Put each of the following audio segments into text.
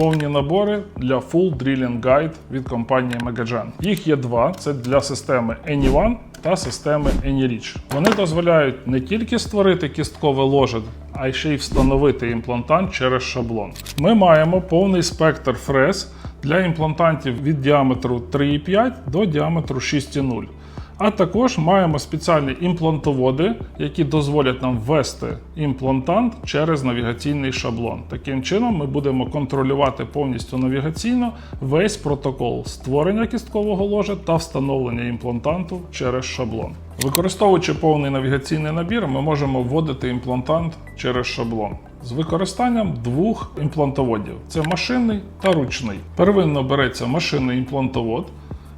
повні набори для Full Drilling Guide від компанії Megagen. Їх є два: це для системи Anyone та системи AnyReach. Вони дозволяють не тільки створити кісткове ложе, а й ще й встановити імплантант через шаблон. Ми маємо повний спектр фрез для імплантантів від діаметру 3,5 до діаметру 6,0. А також маємо спеціальні імплантоводи, які дозволять нам ввести імплантант через навігаційний шаблон. Таким чином, ми будемо контролювати повністю навігаційно весь протокол створення кісткового ложа та встановлення імплантанту через шаблон. Використовуючи повний навігаційний набір, ми можемо вводити імплантант через шаблон. З використанням двох імплантоводів: це машинний та ручний. Первинно береться машинний імплантовод,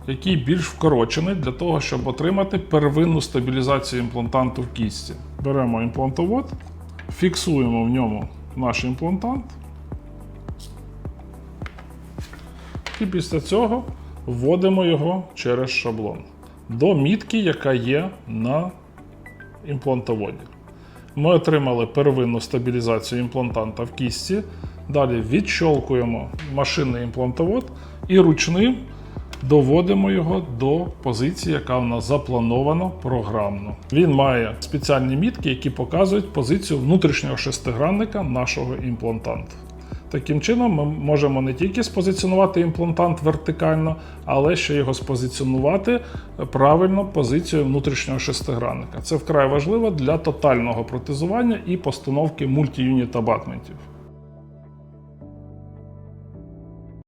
який більш вкорочений для того, щоб отримати первинну стабілізацію імплантанту в кісті. Беремо імплантовод, фіксуємо в ньому наш імплантант. І після цього вводимо його через шаблон до мітки, яка є на імплантоводі. Ми отримали первинну стабілізацію імплантанта в кісті. Далі відщолкуємо машинний імплантовод і ручним доводимо його до позиції, яка в нас запланована програмно. Він має спеціальні мітки, які показують позицію внутрішнього шестигранника нашого імплантанту. Таким чином, ми можемо не тільки спозиціонувати імплантант вертикально, але ще його спозиціонувати правильно позицією внутрішнього шестигранника. Це вкрай важливо для тотального протезування і постановки мультіюніт абатментів.